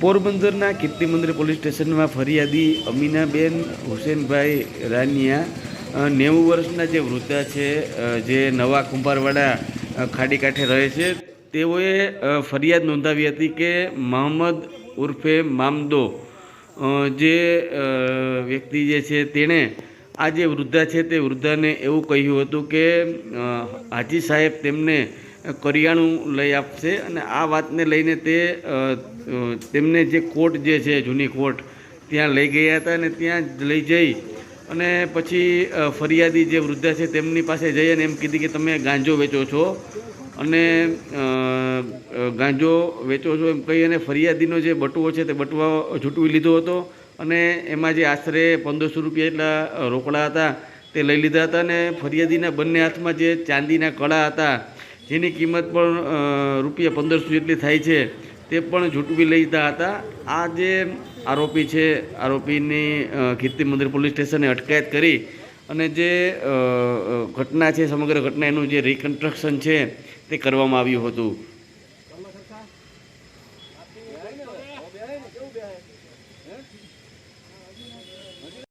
પોરબંદરના કીર્તિ મંદિર પોલીસ સ્ટેશનમાં ફરિયાદી અમીનાબેન હુસેનભાઈ રાનિયા નેવું વર્ષના જે વૃદ્ધા છે જે નવા કુંભારવાડા ખાડી કાંઠે રહે છે, તેઓએ ફરિયાદ નોંધાવી હતી કે મોહમ્મદ ઉર્ફે મામદો જે વ્યક્તિ જે છે તેણે આ જે વૃદ્ધા છે તે વૃદ્ધાને એવું કહ્યું હતું કે હાજી સાહેબ તેમને કરિયાણું લઈ આપશે અને આ વાતને લઈને તે તેમને જે કોર્ટ જે છે, જૂની કોર્ટ, ત્યાં લઈ ગયા હતા અને ત્યાં લઈ જઈ અને પછી ફરિયાદી જે વૃદ્ધા છે તેમની પાસે જઈ અને એમ કીધી કે તમે ગાંજો વેચો છો અને ગાંજો વેચો છો એમ કહી અને ફરિયાદીનો જે બટુઓ છે તે બટુઓ ઝૂંટવી લીધો હતો અને એમાં જે આશરે પંદરસો રૂપિયા એટલા રોકડા હતા તે લઈ લીધા હતા અને ફરિયાદીના બંને હાથમાં જે ચાંદીના કળા હતા જેની કિંમત પણ રૂપિયા પંદરસો જેટલી થાય છે, તે પણ ઝૂંટવી લઈતા હતા. આ જે આરોપી છે, આરોપીની કીર્તિ મંદિર પોલીસ સ્ટેશને અટકાયત કરી અને જે ઘટના છે, સમગ્ર ઘટના એનું જે રિકન્સ્ટ્રક્શન છે, તે કરવામાં આવ્યું હતું.